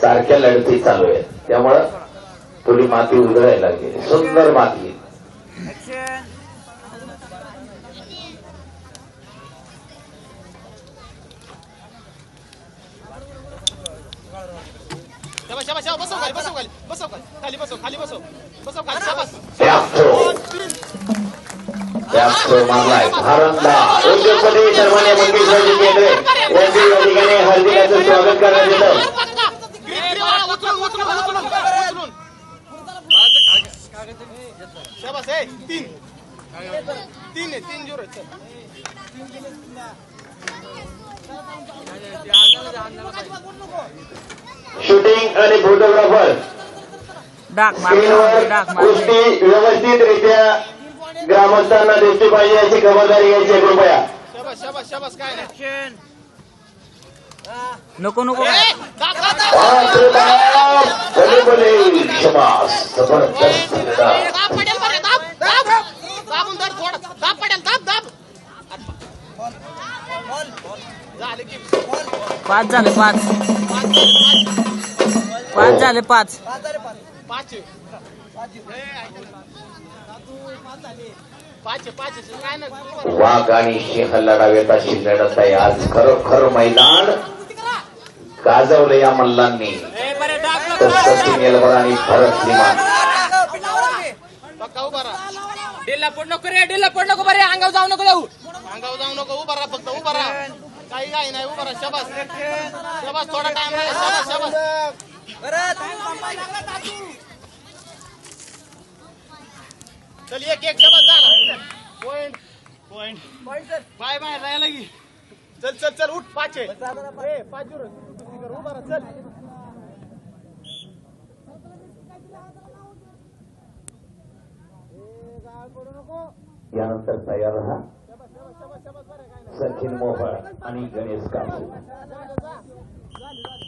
सारख्या लढती चालू आहेत. त्यामुळं थोडी माती उधळायला लागली. सुंदर माती. मारलाय भारतला उद्योगपती केंद्रे यांचे या ठिकाणी स्वागत करण्यात येतं शाबास ए तीन. तीन आहे तीन आहे, चल. शूटिंग आणि फोटोग्राफर कुस्ती व्यवस्थितरित्या ग्रामस्थांना दिसली पाहिजे याची खबरदारी घ्यायची आहे कृपया. शाबास शाबास शाबास काय नको नको ए, दाब, दाब, दाब. पाच. झाले पाच झाले पाच पाच झाले, पाच. पाच पाच वाघ आणि सिंह लढावेत अशी लढत आहे आज खरोखर मैदान गाजवलं या मल्लांनी. तर सचिन येलवर आणि भरत डिल्ला पड नको रे डिल्ला पड नको बरे अंगावर जाऊ नको जाऊ. अंगावर जाऊ नको उभा राहा फक्त उभा राहा. काही काही नाही उभा राहा शाबास. शाबास थोडा टाइम आहे शाबास शाबास. चल एक एक शाबास झाला पॉइंट पॉइंट बाय बाय राहायला की चल चल चल उठ पाच. आहे ए, पाच यानंतर तयार राहा. सचिन मोहोळ आणि गणेश कापसे